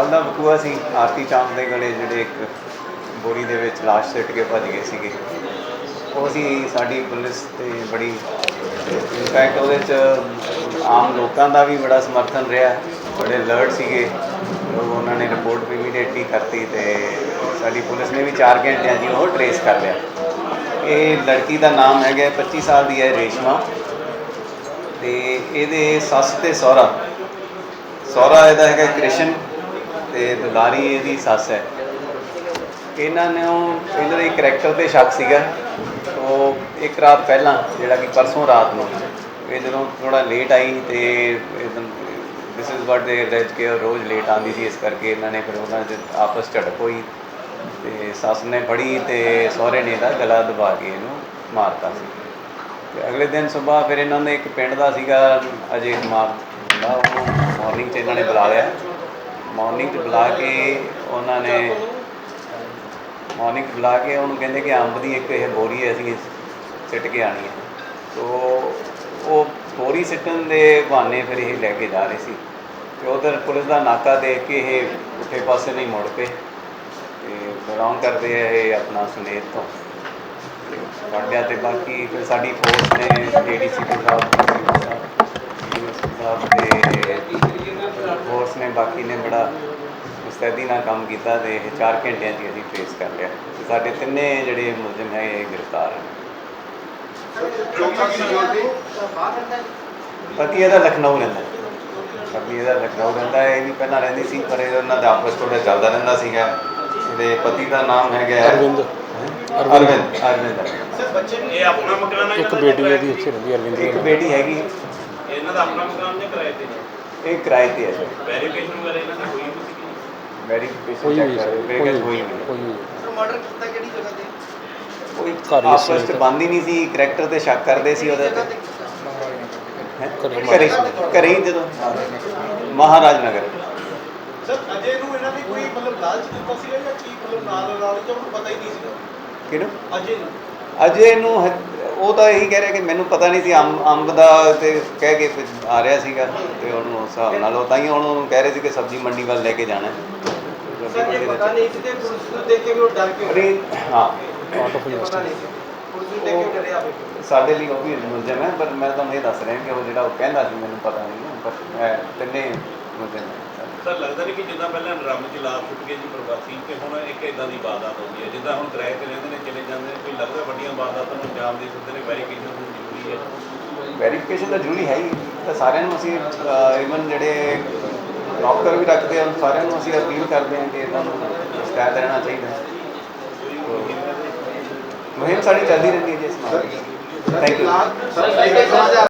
ਕੱਲ ਦਾ ਬਕੂਆ ਸੀ, ਆਰਤੀ ਚਾਂਦ ਦੇ ਗਲੇ ਜਿਹੜੇ ਇੱਕ ਬੋਰੀ ਦੇ ਵਿੱਚ ਲਾਸ਼ ਸਿੱਟ ਕੇ ਭੱਜ ਗਏ ਸੀਗੇ। ਉਹ ਸੀ ਸਾਡੀ ਪੁਲਿਸ ਤੇ ਬੜੀ ਇਨਫੈਕਟ ਉਹਦੇ ਚ, ਆਮ ਲੋਕਾਂ ਦਾ ਵੀ ਬੜਾ ਸਮਰਥਨ ਰਿਹਾ। ਬੜੇ ਅਲਰਟ ਸੀਗੇ। ਲੋਕ ਉਹਨਾਂ ਨੇ ਰਿਪੋਰਟ ਵੀ ਇਮੀਡੀਏਟਲੀ ਕਰਤੀ ਤੇ ਸਾਡੀ ਪੁਲਿਸ ਨੇ ਵੀ 4 ਘੰਟਿਆਂ 'ਚ ਉਹ ਟਰੇਸ ਕਰ ਲਿਆ। ਇਹ ਲੜਕੀ ਦਾ ਨਾਮ ਹੈਗਾ 25 ਸਾਲ ਦੀ ਹੈ, ਰੇਸ਼ਮਾ। ਤੇ ਇਹਦੇ ਸੱਸ ਤੇ ਸਹੁਰਾ। ਸਹੁਰਾ ਇਹਦਾ ਹੈਗਾ ਕ੍ਰਿਸ਼ਨ। ਤੇ ਦੁਲਾਰੀ ਇਹਦੀ ਸੱਸ ਹੈ। ਇਹਨਾਂ ਨੇ ਉਹ- ਇਹਨਾਂ ਦੇ ਕਰੈਕਟਰ ਤੇ ਸ਼ੱਕ ਸੀਗਾ। ਉਹ ਇੱਕ ਰਾਤ ਪਹਿਲਾਂ, ਜਿਹੜਾ ਕਿ ਪਰਸੋਂ ਰਾਤ ਨੂੰ, ਇਹ ਜਦੋਂ ਥੋੜਾ ਲੇਟ ਆਈ ਤੇ ਦਿਸ ਇਜ਼ ਵਾਟ ਦੇ ਰੈਜ ਕੇ ਰੋਜ਼ ਲੇਟ ਆਉਂਦੀ ਸੀ, ਇਸ ਕਰਕੇ ਇਹਨਾਂ ਨੇ ਫਿਰ ਉਹਨਾਂ ਦੇ ਆਪਸ ਝੜਪ ਹੋਈ। ਤੇ ਸੱਸ ਨੇ ਫੜੀ ਤੇ ਸਹੁਰੇ ਨੇ ਇਹਦਾ ਗਲਾ ਦਬਾ ਕੇ ਇਹਨੂੰ ਮਾਰਤਾ ਸੀ। ਤੇ ਅਗਲੇ ਦਿਨ ਸਵੇਰ ਫਿਰ ਇਹਨਾਂ ਨੇ ਇੱਕ ਪਿੰਡ ਦਾ ਸੀਗਾ, ਅਜੇ ਕੁਮਾਰ ਦਾ ਉਹ ਮਾਰਨਿੰਗ 'ਚ ਇਹਨਾਂ ਨੇ ਬੁਲਾ ਲਿਆ। ਮਾਰਨਿੰਗ 'ਚ ਬੁਲਾ ਕੇ ਉਹਨਾਂ ਨੇ ਮਾਰਨਿੰਗ 'ਚ ਬੁਲਾ ਕੇ ਉਹਨੂੰ ਕਹਿੰਦੇ ਕਿ ਅੰਬ ਦੀ ਇੱਕ ਇਹ ਬੋਰੀ ਹੈ ਅਸੀਂ ਸਿੱਟ ਕੇ ਆਣੀ ਹੈ। ਤੋ ਉਹ ਬੋਰੀ ਸਿੱਟਣ ਦੇ ਬਹਾਨੇ ਫਿਰ ਇਹ ਲੈ ਕੇ ਜਾ ਰਹੇ ਸੀ। ਤੇ ਉਧਰ ਪੁਲਿਸ ਦਾ ਨਾਕਾ ਦੇਖ ਕੇ ਇਹ ਪੁੱਠੇ ਪਾਸੇ ਨਹੀਂ ਮੁੜ ਪਏ। ਤੇ ਬਿਲੋਂਗ ਕਰਦੇ ਆ ਇਹ ਆਪਣਾ ਸੁਨੇਤ ਤੋਂ। ਫੜ ਲਿਆ ਤੇ ਬਾਕੀ ਫਿਰ ਸਾਡੀ ਫੋਰਸ ਨੇ ਏਡੀਸੀਪੀ ਸਾਹਿਬ ਸਾਹਿਬ ਸਾਹਿਬ ਤੇ ਫੋਰਸ ਨੇ ਬਾਕੀ ਨੇ ਬੜਾ ਮੁਸਤੈਦੀ ਨਾਲ ਕੰਮ ਕੀਤਾ ਤੇ ਇਹ 4 ਘੰਟਿਆਂ 'ਚ ਹੀ ਅਸੀਂ ਫੇਸ ਕਰ ਲਿਆ। ਤੇ ਸਾਡੇ ਤਿੰਨੇ ਜਿਹੜੇ ਮੁਲਜ਼ਮ ਹੈ ਇਹ ਗ੍ਰਿਫਤਾਰ ਹਨ ਪਤੀ ਇਹਦਾ ਲਖਨਊ ਰਹਿੰਦਾ ਪਤੀ ਇਹਦਾ ਲਖਨਊ ਰਹਿੰਦਾ ਹੈ ਇਹ ਵੀ ਪਹਿਲਾਂ ਰਹਿੰਦੀ ਸੀ ਪਰ ਇਹ ਉਹਨਾਂ ਦਾ ਆਪਸ ਥੋੜਾ ਚੱਲਦਾ ਰਹਿੰਦਾ ਸੀਗਾ। ਇਹਦੇ ਪਤੀ ਦਾ ਨਾਮ ਹੈਗਾ ਅਰਵਿੰਦ। ਅਰਵਿੰਦ। ਅਰਵਿੰਦ ਅਰਵਿੰਦ। ਇਹ ਆਪਣਾ ਮਕਾਨ ਹੈ ਇੱਕ ਬੇਟੀ ਇਹਦੀ ਇੱਥੇ ਰਹਿੰਦੀ ਅਰਵਿੰਦ। ਇੱਕ ਦੀ ਬੇਟੀ ਹੈਗੀ। ਇਹਨਾਂ ਦਾ ਆਪਣਾ ਮਕਾਨ ਜਾਂ ਕਿਰਾਏ ਤੇ ਇਹ ਕਿਰਾਏ ਤੇ ਹੈ ਵੈਰੀਫਿਕੇਸ਼ਨ ਵਗੈਰਾ ਇਹਨਾਂ ਦੀ ਹੋਈ ਨਹੀਂ ਸੀ ਵੈਰੀਫਿਕੇਸ਼ਨ ਕੋਈ ਚੈੱਕ ਹੋਈ ਕਰ ਰਹੇ ਸਰ ਵੇਗਲ ਕੋਈ ਹੋਈ ਨਹੀਂ ਕੋਈ ਹੋਈ ਮਰਡਰ ਕੀਤਾ ਕਿਹੜੀ ਜਗ੍ਹਾ ਤੇ? ਕੋਈ ਘਰ ਹੀ ਆਪਸ ਸੀ ਚ ਬੰਦ ਹੀ ਨਹੀਂ ਸੀ ਕਰੈਕਟਰ ਤੇ ਸ਼ੱਕ ਕਰਦੇ ਸੀ ਉਹਦੇ ਤੇ? ਘਰੇ ਘਰੇ ਘਰੇ ਹੀ ਜਦੋਂ ਮਹਾਰਾਜ ਨਗਰ ਸਰ ਅਜੇ ਨੂੰ ਇਹਨਾਂ ਨੇ ਕੋਈ ਮਤਲਬ ਲਾਲਚ ਦਿੱਤਾ ਸੀਗਾ ਜਾਂ ਕੀ ਮਤਲਬ ਨਾਲ ਨਾਲ ਜਾਂ ਉਹਨੂੰ ਪਤਾ ਹੀ ਨਹੀਂ ਸੀਗਾ। ਕਿਹਨੂੰ? ਅਜੇ ਨੂੰ। ਅਜੇ ਨੂੰ ਹ- ਉਹ ਤਾਂ ਇਹੀ ਕਹਿ ਰਿਹਾ ਕਿ ਮੈਨੂੰ ਪਤਾ ਨਹੀਂ ਸੀ ਅੰਬ ਅੰਬ ਦਾ ਤੇ ਕਹਿ ਕੇ ਫਿਰ ਆ ਰਿਹਾ ਸੀਗਾ ਤੇ ਉਹਨੂੰ ਉਸ ਹਿਸਾਬ ਨਾਲ ਉਹ ਤਾਂ ਹੀ ਹੁਣ ਉਹਨੂੰ ਕਹਿ ਰਹੇ ਸੀ ਕਿ ਸਬਜ਼ੀ ਮੰਡੀ ਵੱਲ ਲੈ ਕੇ ਜਾਣਾ ਹੈ। ਸਰ ਇਹ ਪਤਾ ਨਹੀਂ ਸੀ ਤੇ ਪੁਲਿਸ ਨੂੰ ਦੇਖ ਕੇ ਵੀ ਉਹ ਡਰ ਕੇ ਅਰੇ ਹਾਂ। ਆਊਟ ਆਫ ਇਹ ਪਤਾ ਨਹੀਂ ਸੀ। ਪੁਲਿਸ ਨੂੰ ਦੇਖ ਕੇ ਡਰਿਆ ਹੋਵੇ ਸਾਡੇ ਲਈ ਉਹ ਵੀ ਮੁਲਜ਼ਮ ਹੈ ਪਰ ਮੈਂ ਤੁਹਾਨੂੰ ਇਹ ਦੱਸ ਰਿਹਾ ਕਿ ਉਹ ਜਿਹੜਾ ਉਹ ਕਹਿੰਦਾ ਸੀ ਮੈਨੂੰ ਪਤਾ ਨਹੀਂ ਹੈ, ਪਰ ਮੈਂ ਤਿੰਨੇ ਮੁਲਜ਼ਮ ਹੈ ਸਰ ਲੱਗਦਾ ਨਹੀਂ ਕਿ ਜਿੱਦਾਂ ਪਹਿਲਾਂ ਡਰਮ ਚ ਲਾ ਫੁੱਟ ਗਏ ਜੀ ਪ੍ਰਵਾਸੀ ਤੇ ਹੁਣ ਇੱਕ ਇਦਾਂ ਦੀ ਵਾਰਦਾਤ ਹੁੰਦੀ ਹੈ ਜਿੱਦਾਂ ਹੁਣ ਕਿਰਾਏ ਤੇ ਰਹਿੰਦੇ ਨੇ ਅੰਜਾਮ ਦੇ ਸਕਦੇ ਨੇ ਵੈਰੀਫਿਕੇਸ਼ਨ ਹੋਣੀ ਜ਼ਰੂਰੀ ਹੈ। ਵੈਰੀਫਿਕੇਸ਼ਨ ਤਾਂ ਜ਼ਰੂਰੀ ਹੈ ਹੀ ਤਾਂ ਸਾਰਿਆਂ ਨੂੰ ਅਸੀਂ ਇਵਨ ਜਿਹੜੇ ਨੌਕਰ ਵੀ ਰੱਖਦੇ ਆ ਉਹਨਾਂ ਸਾਰਿਆਂ ਨੂੰ ਅਸੀਂ ਅਪੀਲ ਕਰਦੇ ਹਾਂ ਕਿ ਇਹਨਾਂ ਨੂੰ ਸਟੈਂਡ ਰਹਿਣਾ ਚਾਹੀਦਾ ਮੁਹਿੰਮ ਸਾਡੀ ਚੱਲਦੀ ਰਹਿੰਦੀ ਹੈ ਜੀ ਇਸ ਮਾਮਲੇ ਥੈਂਕ ਯੂ ਸਰ